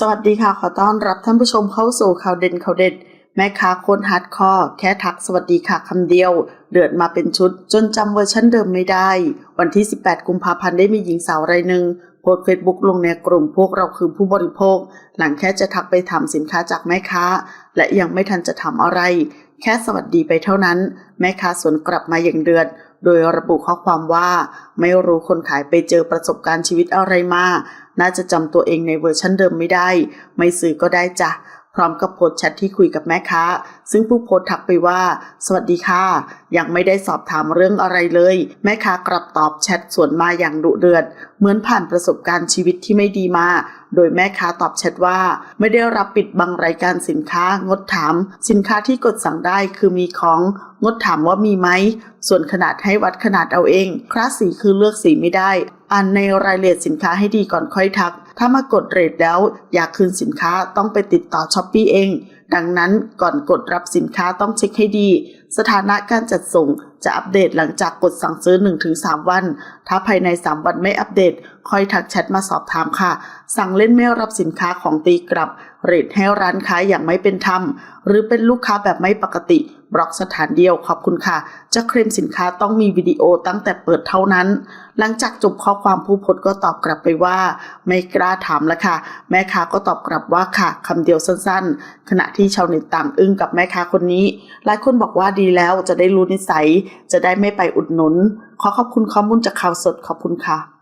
สวัสดีค่ะ ขอต้อนรับท่านผู้ชมเข้าสู่ข่าวเด่นข่าวเด็ด แม่ค้าคนฮาร์ดคอร์แค่ทักสวัสดีค่ะคำเดียว เดือดมาเป็นชุด จนจำเวอร์ชันเดิมไม่ได้ วันที่ 18 กุมภาพันธ์ได้มีหญิงสาวรายหนึ่งโพสเฟซบุ๊กลงในกลุ่มพวกเราคือผู้บริโภค หลังแค่จะทักไปถามสินค้าจากแม่ค้า และยังไม่ทันจะทำอะไร แค่สวัสดีไปเท่านั้น แม่ค้าสวนกลับมาอย่างเดือดโดยระบุข้อความว่า ไม่รู้คนขายไปเจอประสบการณ์ชีวิตอะไรมา น่าจะจำตัวเองในเวอร์ชันเดิมไม่ได้ ไม่ซื้อก็ได้จ้ะพร้อมกับโพสแชทที่คุยกับแม่ค้า ซึ่งผู้โพสทักไปว่า สวัสดีค่ะ ยังไม่ได้สอบถามเรื่องอะไรเลย แม่ค้ากลับตอบแชทสวนมาอย่างดุเดือด เหมือนผ่านประสบการณ์ชีวิตที่ไม่ดีมา โดยแม่ค้าตอบแชทว่า ไม่ได้รับปิดบังรายการสินค้างดถาม สินค้าที่กดสั่งได้คือมีของงดถามว่ามีไหม ส่วนขนาดให้วัดขนาดเอาเอง คลาสสีคือเลือกสีไม่ได้ อ่านในรายละเอียดสินค้าให้ดีก่อนค่อยทัก ถ้ามากดเรทแล้ว อยากคืนสินค้าต้องไปติดต่อช้อปปี้เอง ดังนั้นก่อนกดรับสินค้าต้องเช็คให้ดี สถานะการจัดส่งจะอัปเดตหลังจากกดสั่งซื้อ 1-3 วัน ถ้าภายใน 3 วันไม่อัปเดต ค่อยทักแชทมาสอบถามค่ะ สั่งเล่นไม่รับสินค้าของตีกลับ เรทให้ร้านค้าอย่างไม่เป็นธรรม หรือเป็นลูกค้าแบบไม่ปกติ บล็อกสถานเดียวขอบคุณค่ะ จะเคลมสินค้าต้องมีวิดีโอตั้งแต่เปิดเท่านั้น หลังจากจบข้อความผู้โพสต์ก็ตอบกลับไปว่า ไม่กล้าถามแล้วค่ะ แม่ค้าก็ตอบกลับว่าค่ะคำเดียวสั้นๆ ขณะที่ชาวเน็ตต่างอึ้งกับแม่ค้าคนนี้ หลายคนบอกว่าดีแล้วจะได้รู้นิสัย จะได้ไม่ไปอุดหนุน ขอขอบคุณข้อมูลจากข่าวสดขอบคุณค่ะ